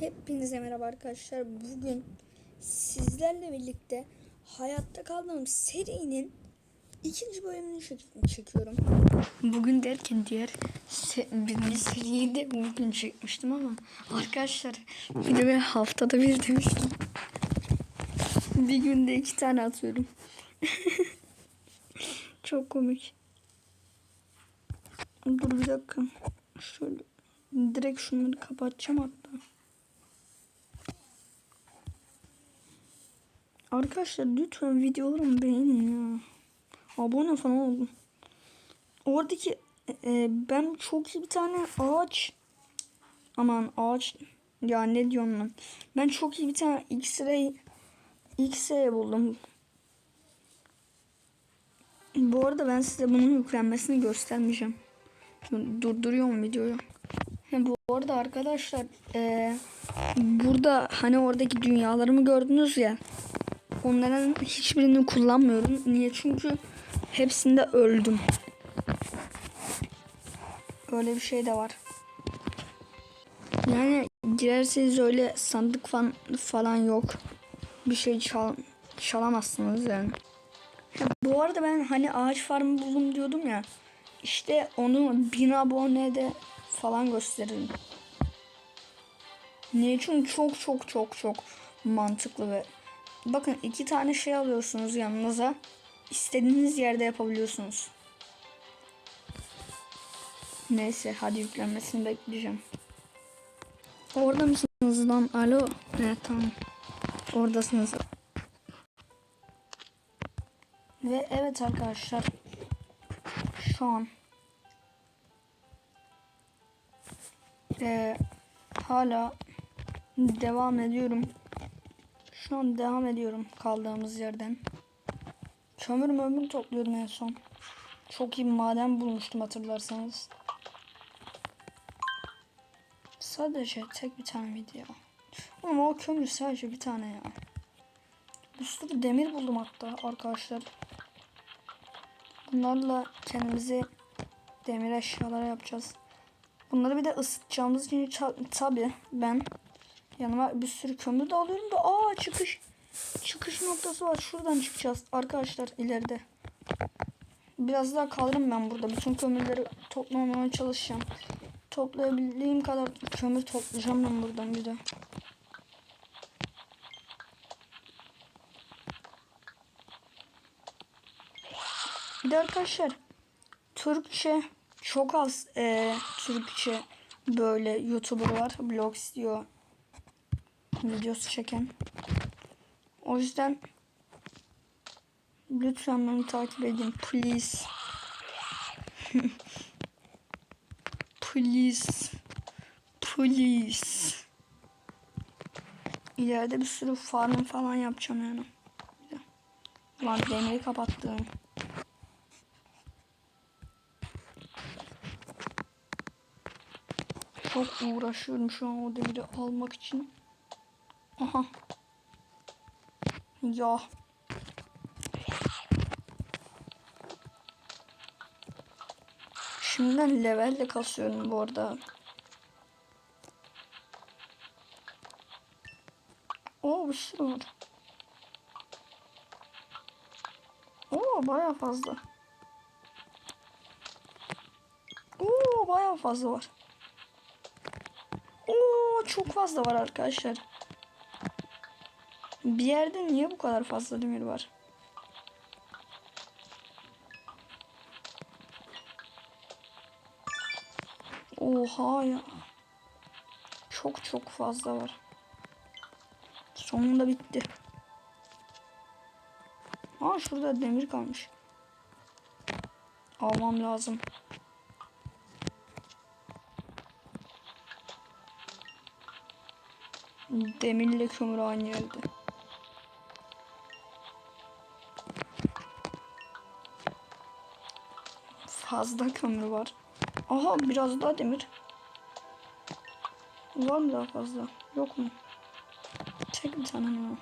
Hepinize merhaba arkadaşlar. Bugün sizlerle birlikte hayatta kaldığım serinin ikinci bölümünü çek- çekiyorum. Bugün derken diğer se- birinci seriyi de bugün çekmiştim ama arkadaşlar videoyu haftada bir demiştim. Bir günde iki tane atıyorum. Çok komik. Dur bir dakika. Şöyle direkt şunları kapatacağım hatta. Arkadaşlar lütfen videolarımı beğenin ya. Abone falan olun. Oradaki e, ben çok iyi bir tane ağaç aman ağaç ya ne diyorum ben. Ben çok iyi bir tane X-ray X-ray buldum. Bu arada ben size bunun yüklenmesini göstermeyeceğim. Durduruyorum videoyu. Bu arada arkadaşlar e, burada hani oradaki dünyalarımı gördünüz ya. Onların hiçbirini kullanmıyorum. Niye? Çünkü hepsinde öldüm. Öyle bir şey de var. Yani girerseniz öyle sandık falan, falan yok. Bir şey çal, çalamazsınız yani. Ha, bu arada ben hani ağaç farmı buldum diyordum ya. İşte onu bin abonede falan gösteririm. Niye? Çünkü çok çok çok çok mantıklı ve bakın iki tane şey alıyorsunuz yanınıza. İstediğiniz yerde yapabiliyorsunuz. Neyse hadi yüklenmesini bekleyeceğim. Orada mısınız lan? Alo. Evet tamam. Oradasınız. Ve evet arkadaşlar. Şu an Ee, hala devam ediyorum. Şu an devam ediyorum kaldığımız yerden. Kömür mömür topluyordum en son. Çok iyi bir maden bulmuştum hatırlarsanız. Sadece tek bir tane video. Ama o kömür sadece bir tane ya. Bir demir buldum hatta arkadaşlar. Bunlarla kendimizi demir eşyalara yapacağız. Bunları bir de ısıtacağımız için tabi ben yanıma bir sürü kömür de alıyorum da aa çıkış çıkış noktası var. Şuradan çıkacağız arkadaşlar ileride. Biraz daha kalırım ben burada. Bütün kömürleri toplamaya çalışacağım. Toplayabildiğim kadar kömür toplayacağım ben buradan bir de. Bir de arkadaşlar Türkçe çok az e, Türkçe böyle YouTuber var. Blog istiyor videosu çeken. O yüzden lütfen beni takip edin. Please. Please. Please. İleride bir sürü farm falan yapacağım yani. Lan demiri kapattım. Çok uğraşıyorum şu an o demiri almak için. Aha. Ya. Şimdiden levelle kasıyorum bu arada. Oo bir sürü var. Oo baya fazla. Oo baya fazla var. Oo çok fazla var arkadaşlar. Bir yerde niye bu kadar fazla demir var? Oha ya. Çok çok fazla var. Sonunda bitti. Aa şurada demir kalmış. Almam lazım. Demirle kömür aynı yerde. fazla kömür var. Aha biraz daha demir. Var mı daha fazla? Yok mu? Çek bir tane hemen.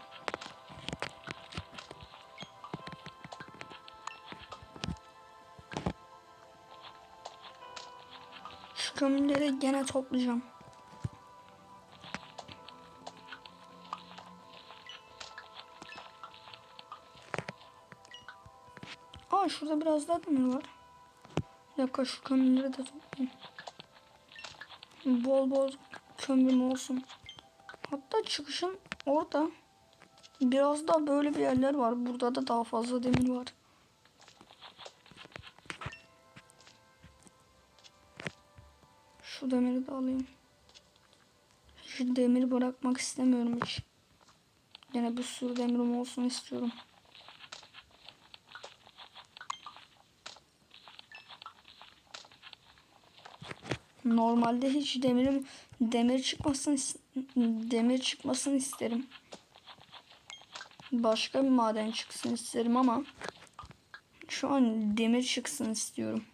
Şu kömürleri gene toplayacağım. Aa şurada biraz daha demir var. Dakika şu kömürleri de toplayayım. Bol bol kömürüm olsun. Hatta çıkışın orada biraz daha böyle bir yerler var. Burada da daha fazla demir var. Şu demiri de alayım. Şu demiri bırakmak istemiyorum hiç. Yine bir sürü demirim olsun istiyorum. Normalde hiç demirim demir çıkmasın demir çıkmasını isterim. Başka bir maden çıksın isterim ama şu an demir çıksın istiyorum.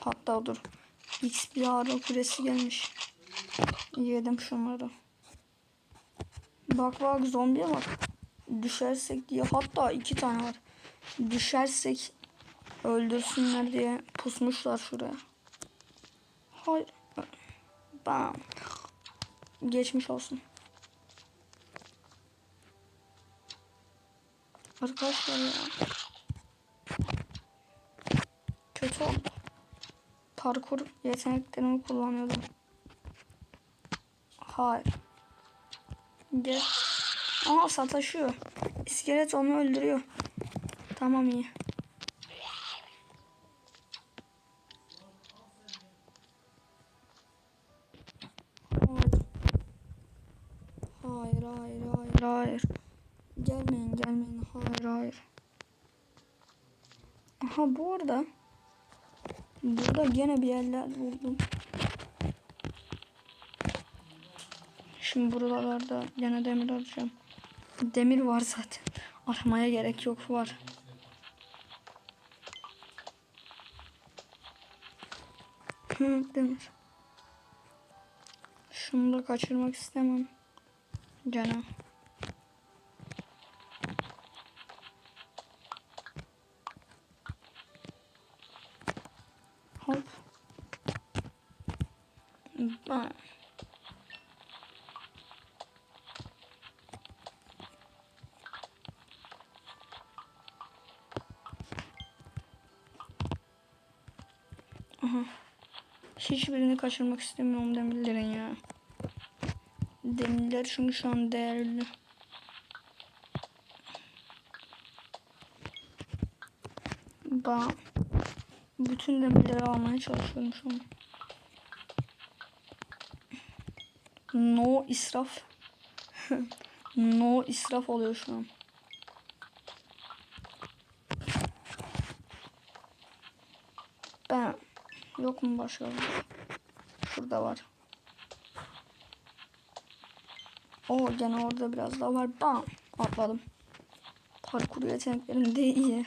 Hatta dur. X bir ara küresi gelmiş. Yedim şunları. Bak bak zombiye bak. Düşersek diye hatta iki tane var. Düşersek öldürsünler diye pusmuşlar şuraya. Hayır. Bam. Geçmiş olsun. Arkadaşlar ya. Kötü oldu. Parkur yeteneklerimi kullanıyordum. Hayır. Gel. Aa sataşıyor. İskelet onu öldürüyor. Tamam iyi. Aha bu arada burada gene bir yerler buldum. Şimdi buralarda gene demir arayacağım. Demir var zaten. Aramaya gerek yok var. Demir. Şunu da kaçırmak istemem. Canım. Aha. Hiçbirini kaçırmak istemiyorum demirlerin ya. Demirler çünkü şu an değerli. Bam. Bütün demirleri almaya çalışıyorum şu an. No israf. no israf oluyor şu an. Ben yok mu başka şey? Şurada var. O gene orada biraz daha var. Bam atladım. Parkur yeteneklerim de iyi.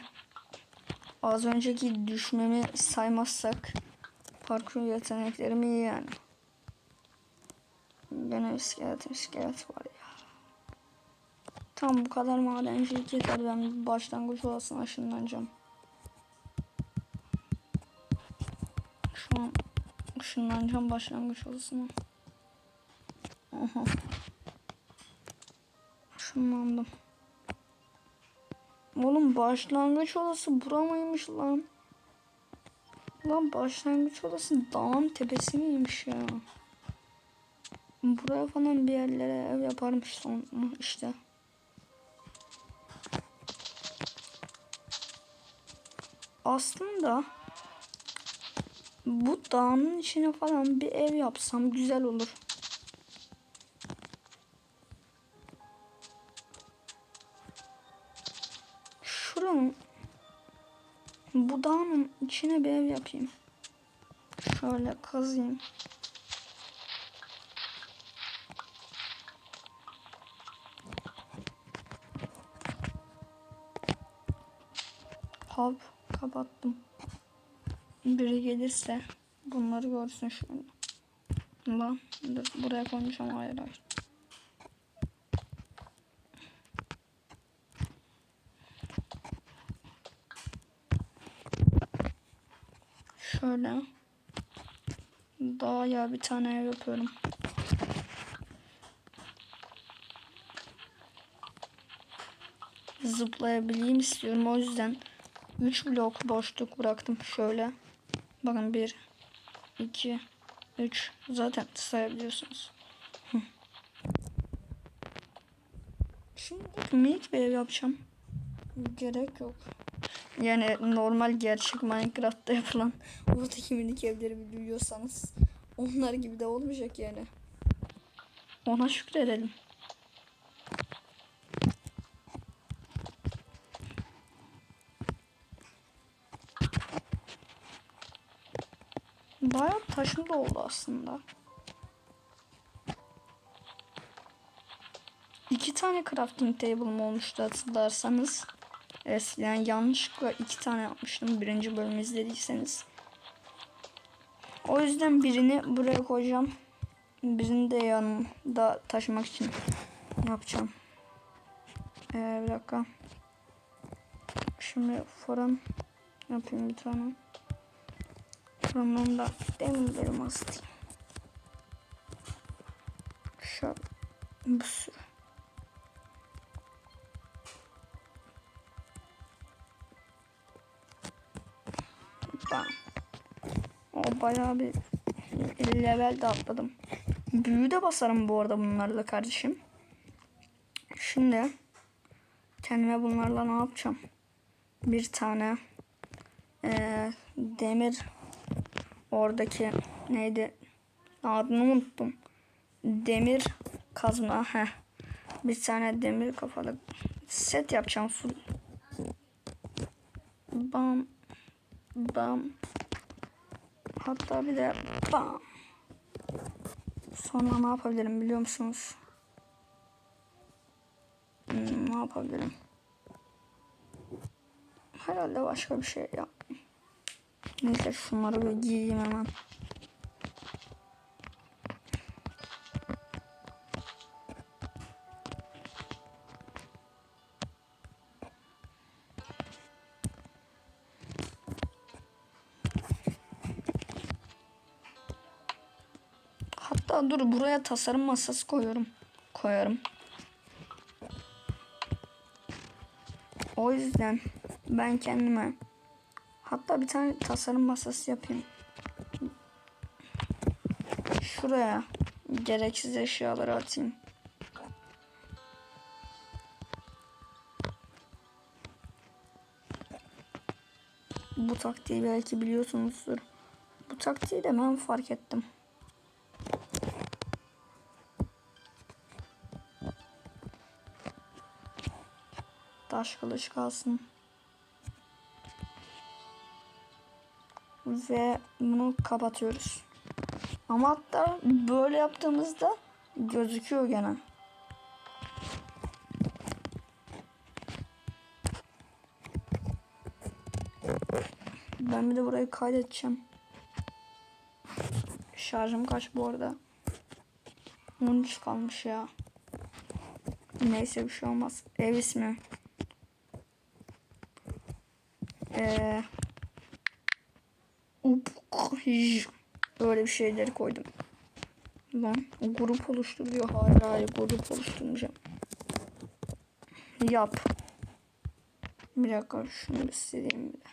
Az önceki düşmemi saymazsak parkur yeteneklerim iyi yani. Gene iskelet iskelet var ya. Tam bu kadar madencilik yeter ben başlangıç olasına ışınlanacağım. Şu an ışınlanacağım başlangıç olasına. Aha. Işınlandım. Oğlum başlangıç odası bura mıymış lan? Lan başlangıç odası dağın tepesi miymiş ya? Buraya falan bir yerlere ev yaparmış sonra işte. Aslında bu dağın içine falan bir ev yapsam güzel olur. Şuranın bu dağın içine bir ev yapayım. Şöyle kazayım. Hop kapattım. Biri gelirse bunları görsün şöyle. Lan dur buraya koyacağım hayır hayır. Şöyle. Daha ya bir tane ev yapıyorum. zıplayabileyim istiyorum. O yüzden 3 blok boşluk bıraktım. Şöyle. Bakın 1, 2, 3. Zaten sayabiliyorsunuz. Şimdi minik bir ev yapacağım. Gerek yok. Yani normal gerçek Minecraft'ta yapılan oradaki minik evleri biliyorsanız onlar gibi de olmayacak yani. Ona şükredelim. Bayağı taşım da oldu aslında. İki tane crafting table'ım olmuştu hatırlarsanız. Evet yani yanlışlıkla iki tane yapmıştım birinci bölümü izlediyseniz. O yüzden birini buraya koyacağım. Birini de yanımda taşımak için yapacağım. Ee, bir dakika. Şimdi fırın yapayım bir tane. Fırından da demirlerimi ısıtayım. Şöyle bir sürü. O bayağı bir level de atladım. Büyü de basarım bu arada bunlarla kardeşim. Şimdi kendime bunlarla ne yapacağım? Bir tane eee, demir oradaki neydi? Adını unuttum. Demir kazma. Heh. Bir tane demir kafalı set yapacağım full. Bam. Bam. Hatta bir de bam. Sonra ne yapabilirim biliyor musunuz? Hmm, ne yapabilirim? Herhalde başka bir şey yap. Neyse şunları bir giyeyim hemen. Hatta dur buraya tasarım masası koyuyorum. Koyarım. O yüzden ben kendime hatta bir tane tasarım masası yapayım. Şuraya gereksiz eşyaları atayım. Bu taktiği belki biliyorsunuzdur. Bu taktiği de ben fark ettim. Taş kılıç kalsın. Ve bunu kapatıyoruz. Ama hatta böyle yaptığımızda gözüküyor gene. Ben bir de burayı kaydedeceğim. Şarjım kaç bu arada? 13 kalmış ya. Neyse bir şey olmaz. Ev ismi. Ee, Upkij. Öyle bir şeyleri koydum. Lan o grup oluşturuyor. Hayır hayır grup oluşturmayacağım. Yap. Bir dakika şunu bir sileyim bir de.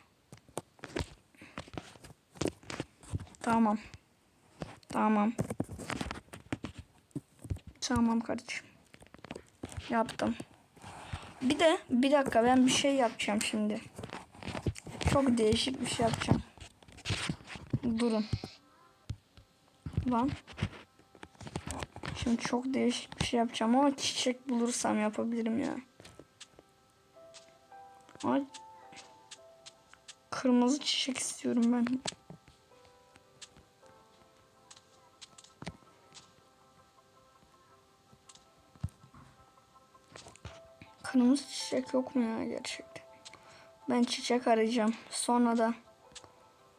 Tamam. Tamam. Tamam kardeşim. Yaptım. Bir de bir dakika ben bir şey yapacağım şimdi. Çok değişik bir şey yapacağım. Durun. Lan. Şimdi çok değişik bir şey yapacağım ama çiçek bulursam yapabilirim ya. Ay. Kırmızı çiçek istiyorum ben. Kırmızı çiçek yok mu ya gerçekten? Ben çiçek arayacağım. Sonra da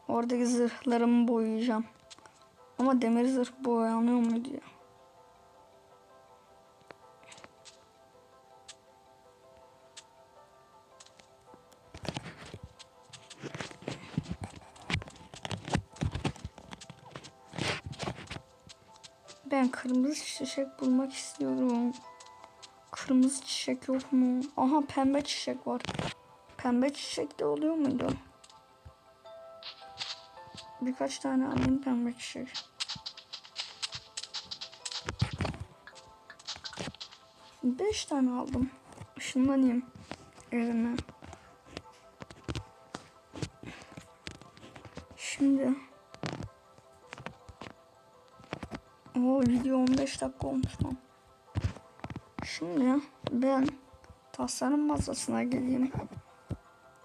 oradaki zırhlarımı boyayacağım. Ama demir zırh boyanıyor muydu ya? Ben kırmızı çiçek bulmak istiyorum. Kırmızı çiçek yok mu? Aha pembe çiçek var. Pembe çiçek de oluyor muydu? Birkaç tane alayım pembe çiçek. Beş tane aldım. Işınlanayım evime. Şimdi o video 15 dakika olmuş lan. Şimdi ben tasarım masasına geleyim.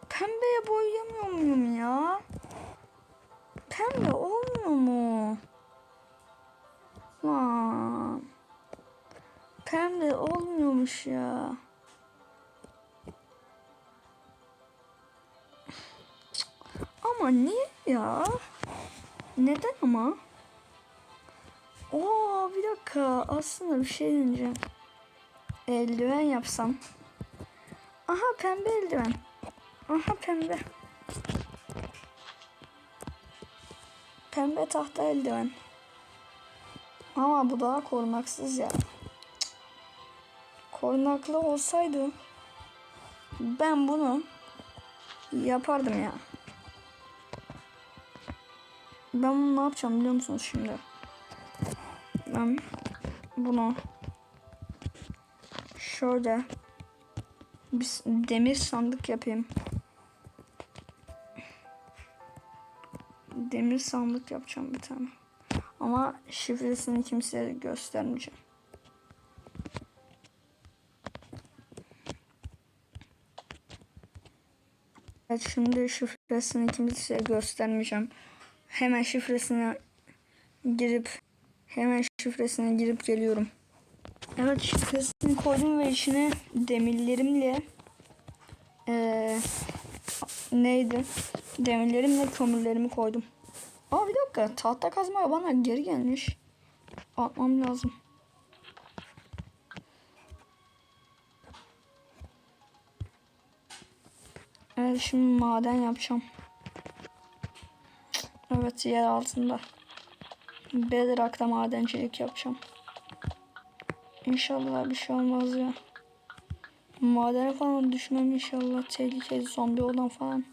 Pembeye boyayamıyor muyum ya? Pembe olmuyor mu? Lan. Pembe olmuyormuş ya. Ama niye ya? Neden ama? Oo bir dakika aslında bir şey deneyeceğim. Eldiven yapsam. Aha pembe eldiven. Aha pembe. Pembe tahta eldiven. Ama bu daha korunaksız ya. Korunaklı olsaydı ben bunu yapardım ya. Ben bunu ne yapacağım biliyor musunuz şimdi? Ben bunu şöyle bir demir sandık yapayım. Demir sandık yapacağım bir tane. Ama şifresini kimseye göstermeyeceğim. Evet şimdi şifresini kimseye göstermeyeceğim. Hemen şifresine girip hemen şifresine girip geliyorum. Evet şifresini koydum ve içine demirlerimle eee neydi? Demirlerimle kömürlerimi koydum. Aa bir dakika tahta kazma bana geri gelmiş. Atmam lazım. Evet şimdi maden yapacağım. Evet yer altında. Bedrock'ta madencilik yapacağım. İnşallah bir şey olmaz ya. Madene falan düşmem inşallah. Tehlikeli zombi olan falan.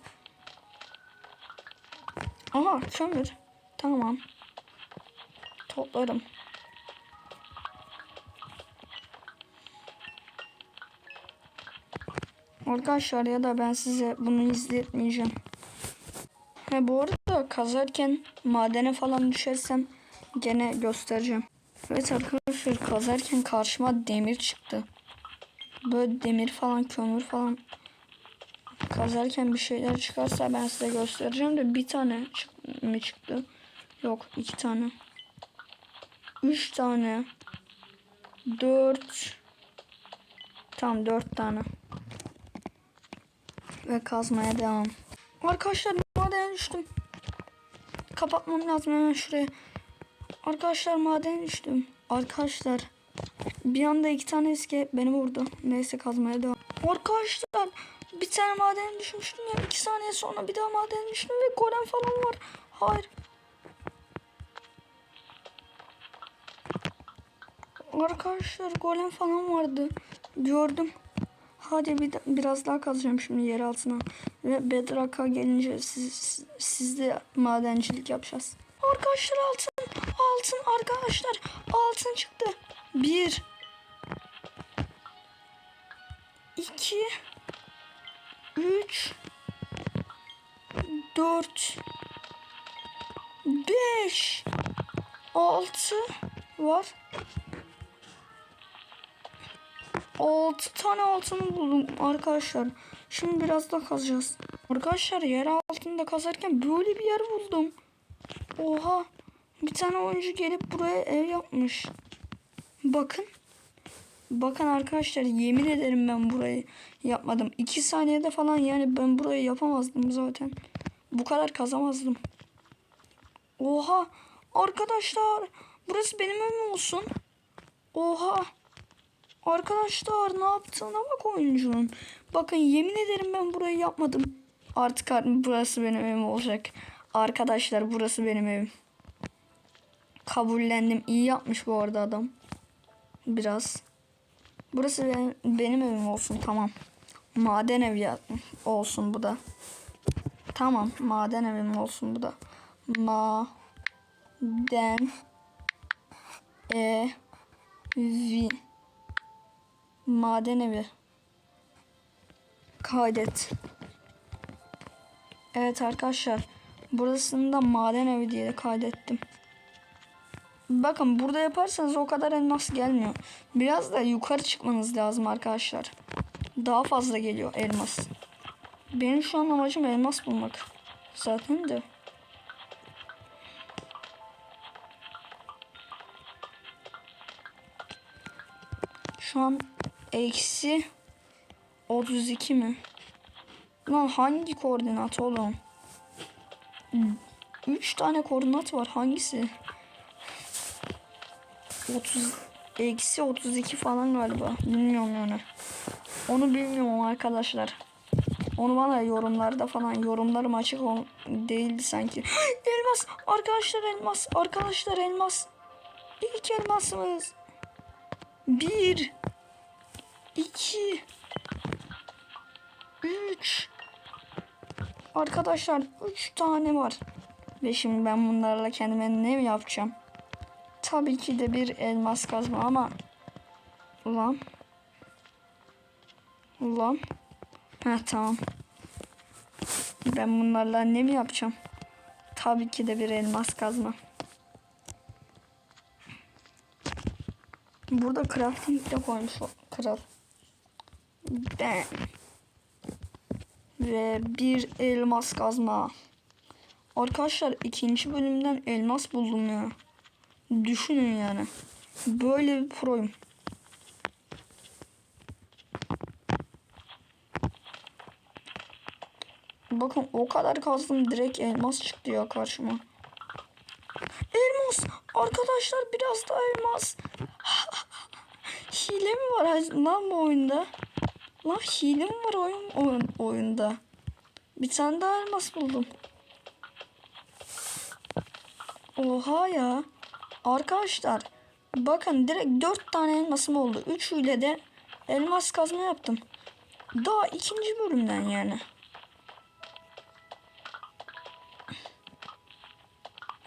Aha kömür. Tamam. Toplarım. Arkadaşlar ya da ben size bunu izletmeyeceğim. He bu arada kazarken madene falan düşersem gene göstereceğim. Evet arkadaşlar kazarken karşıma demir çıktı. Böyle demir falan kömür falan kazarken bir şeyler çıkarsa ben size göstereceğim de bir tane çık mı çıktı? Yok iki tane. Üç tane. Dört. Tam dört tane. Ve kazmaya devam. Arkadaşlar madene düştüm. Kapatmam lazım hemen şuraya. Arkadaşlar madene düştüm. Arkadaşlar bir anda iki tane iske beni vurdu. Neyse kazmaya devam. Arkadaşlar bir tane maden düşmüştüm ya. iki saniye sonra bir daha maden düştüm ve golem falan var. Hayır. Arkadaşlar golem falan vardı. Gördüm. Hadi bir, biraz daha kazacağım şimdi yer altına. Ve Bedrock'a gelince siz, siz de madencilik yapacağız. Arkadaşlar altın. Altın arkadaşlar. Altın çıktı. Bir. iki, Üç. Dört. Beş. Altı var. 6 tane altını buldum arkadaşlar. Şimdi biraz daha kazacağız. Arkadaşlar yer altında kazarken böyle bir yer buldum. Oha. Bir tane oyuncu gelip buraya ev yapmış. Bakın. Bakın arkadaşlar yemin ederim ben burayı yapmadım. 2 saniyede falan yani ben burayı yapamazdım zaten. Bu kadar kazamazdım. Oha. Arkadaşlar burası benim evim olsun. Oha. Arkadaşlar ne yaptığına bak oyuncunun. Bakın yemin ederim ben burayı yapmadım. Artık burası benim evim olacak. Arkadaşlar burası benim evim. Kabullendim. İyi yapmış bu arada adam. Biraz. Burası benim, benim evim olsun tamam. Maden evi olsun bu da. Tamam maden evim olsun bu da. Maden evi. Maden evi. Kaydet. Evet arkadaşlar. Burasını da maden evi diye de kaydettim. Bakın burada yaparsanız o kadar elmas gelmiyor. Biraz da yukarı çıkmanız lazım arkadaşlar. Daha fazla geliyor elmas. Benim şu an amacım elmas bulmak. Zaten de. Şu an eksi 32 mi? Lan hangi koordinat oğlum? 3 tane koordinat var. Hangisi? 30 eksi 32 falan galiba. Bilmiyorum yani. Onu bilmiyorum arkadaşlar. Onu bana yorumlarda falan yorumlarım açık değildi sanki. elmas arkadaşlar elmas arkadaşlar elmas. İlk elmasımız. Bir. iki, Üç. Arkadaşlar üç tane var. Ve şimdi ben bunlarla kendime ne yapacağım? Tabii ki de bir elmas kazma ama ulan ulan. Ha tamam. Ben bunlarla ne mi yapacağım? Tabii ki de bir elmas kazma. Burada crafting de koymuş kral. Ben ve bir elmas kazma. Arkadaşlar ikinci bölümden elmas buldum ya Düşünün yani. Böyle bir proyum. Bakın o kadar kazdım direkt elmas çıktı ya karşıma. Elmas! Arkadaşlar biraz daha elmas. hile mi var lan bu oyunda? Lan hile mi var oyun, oyun oyunda? Bir tane daha elmas buldum. Oha ya. Arkadaşlar bakın direkt 4 tane elmasım oldu. Üçüyle de elmas kazma yaptım. Daha ikinci bölümden yani.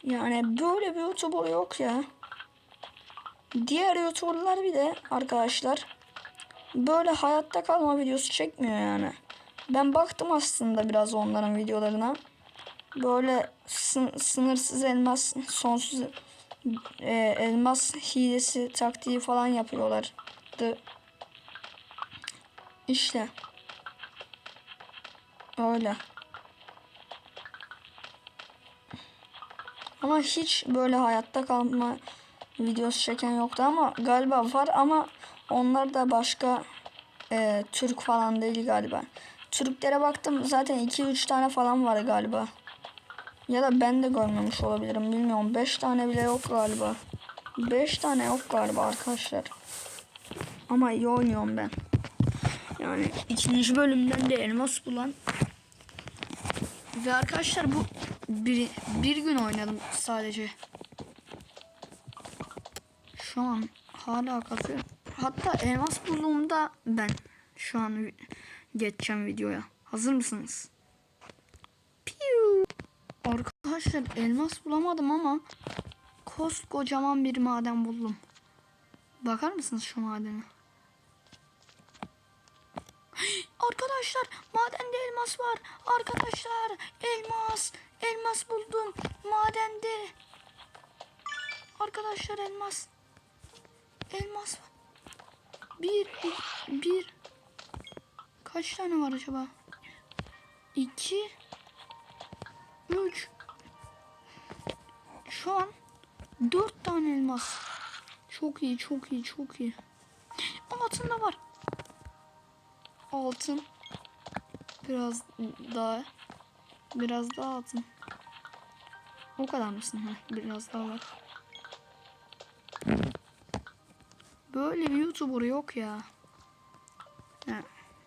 Yani böyle bir YouTuber yok ya. Diğer YouTuber'lar bir de arkadaşlar böyle hayatta kalma videosu çekmiyor yani. Ben baktım aslında biraz onların videolarına. Böyle sınırsız elmas, sonsuz e, elmas hilesi taktiği falan yapıyorlardı. İşte. Öyle. Ama hiç böyle hayatta kalma videosu çeken yoktu ama galiba var ama onlar da başka e, Türk falan değil galiba. Türklere baktım zaten 2-3 tane falan var galiba. Ya da ben de görmemiş olabilirim bilmiyorum. 5 tane bile yok galiba. 5 tane yok galiba arkadaşlar. Ama iyi oynuyorum ben. Yani ikinci bölümden de elmas bulan. Ve arkadaşlar bu bir, bir gün oynadım sadece. Şu an hala kazıyorum. Hatta elmas bulduğumda ben şu an geçeceğim videoya. Hazır mısınız? Arkadaşlar elmas bulamadım ama koskocaman bir maden buldum. Bakar mısınız şu madene? Arkadaşlar madende elmas var. Arkadaşlar elmas. Elmas buldum. Madende. Arkadaşlar elmas. Elmas. Bir, bir. Kaç tane var acaba? İki. 3 Şu an 4 tane elmas. Çok iyi, çok iyi, çok iyi. Altın da var. Altın. Biraz daha biraz daha altın. O kadar mısın? Heh, biraz daha var. Böyle bir YouTuber yok ya.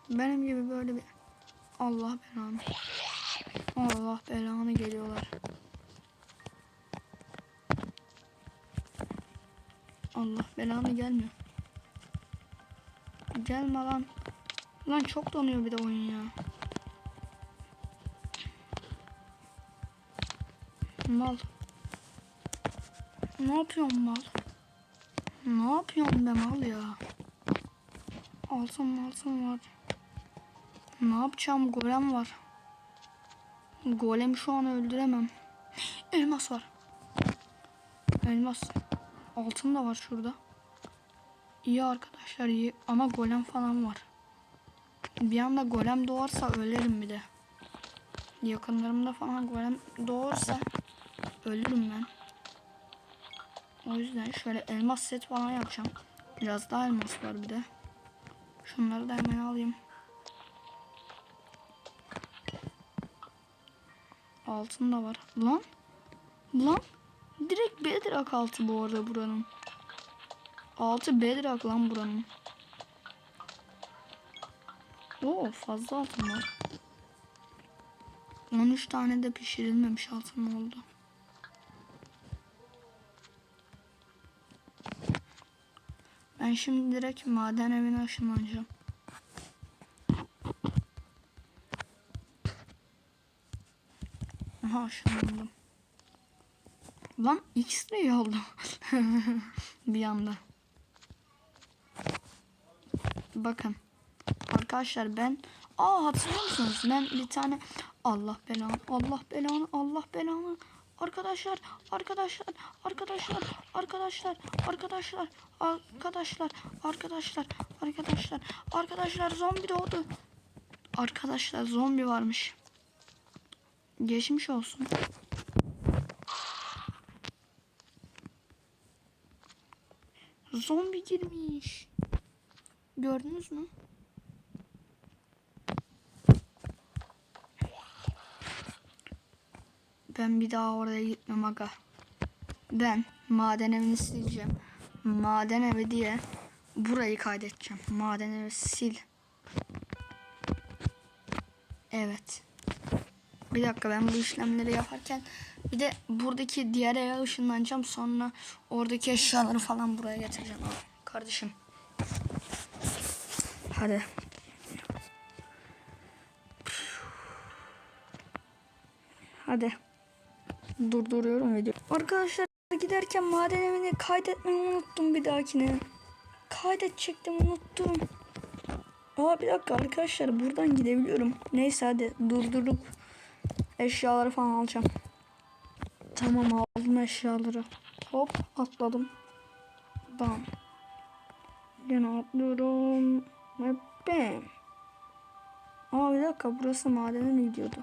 Benim gibi böyle bir Allah belanı. Allah belanı geliyorlar. Allah belanı gelmiyor. gelme lan. Lan çok donuyor bir de oyun ya. Mal. Ne yapıyorsun mal? Ne yapıyorsun be mal ya? Altın altın var. Ne yapacağım? Golem var. Golem şu an öldüremem. Elmas var. Elmas. Altın da var şurada. İyi arkadaşlar iyi. Ama golem falan var. Bir anda golem doğarsa ölerim bir de. Yakınlarımda falan golem doğursa ölürüm ben. O yüzden şöyle elmas set falan yapacağım. Biraz daha elmas var bir de. Şunları da hemen alayım. Altın da var. Lan. Lan. Direkt bedrock altı bu arada buranın. Altı bedrock lan buranın. Oo fazla altın var. 13 tane de pişirilmemiş altın oldu. Ben şimdi direkt maden evine ışınlanacağım. Aha ışınlandım. Lan X-ray aldım. bir anda. Bakın. Arkadaşlar ben Aa hatırlıyor musunuz? Ben bir tane Allah belanı, Allah belanı, Allah belanı. Arkadaşlar, arkadaşlar, arkadaşlar, arkadaşlar, arkadaşlar, arkadaşlar, arkadaşlar, arkadaşlar, arkadaşlar zombi doğdu. Arkadaşlar zombi varmış. Geçmiş olsun. Zombi girmiş. Gördünüz mü? Ben bir daha oraya gitmem aga. Ben maden evini sileceğim. Maden evi diye burayı kaydedeceğim. Maden evi sil. Evet. Bir dakika ben bu işlemleri yaparken bir de buradaki diğer eve ışınlanacağım. Sonra oradaki eşyaları falan buraya getireceğim. Abi. Kardeşim. Hadi. Hadi. Durduruyorum video. Arkadaşlar giderken maden evini kaydetmeyi unuttum bir dahakine. Kaydedecektim unuttum. Aa bir dakika arkadaşlar buradan gidebiliyorum. Neyse hadi durdurup eşyaları falan alacağım. Tamam aldım eşyaları. Hop atladım. Bam. Yine atlıyorum. Ve bam. Aa bir dakika burası madene mi gidiyordu?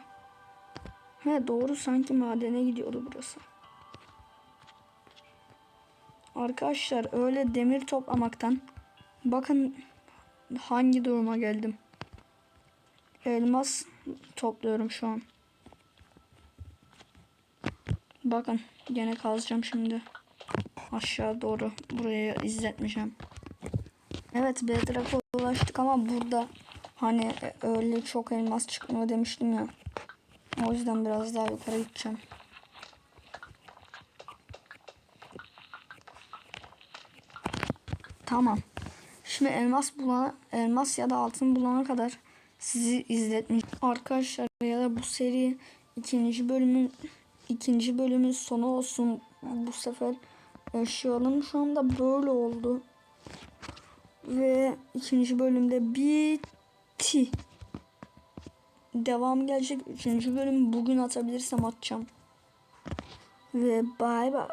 He doğru sanki madene gidiyordu burası. Arkadaşlar öyle demir toplamaktan bakın hangi duruma geldim. Elmas topluyorum şu an. Bakın gene kazacağım şimdi. Aşağı doğru buraya izletmeyeceğim. Evet Bedrock'a ulaştık ama burada hani öyle çok elmas çıkmıyor demiştim ya. O yüzden biraz daha yukarı gideceğim. Tamam. Şimdi elmas bulana, elmas ya da altın bulana kadar sizi izletmiş. Arkadaşlar ya da bu seri ikinci bölümün ikinci bölümün sonu olsun bu sefer. Eşyalarım şu anda böyle oldu. Ve ikinci bölümde bitti. Devam gelecek. Üçüncü bölüm bugün atabilirsem atacağım. Ve bay bay.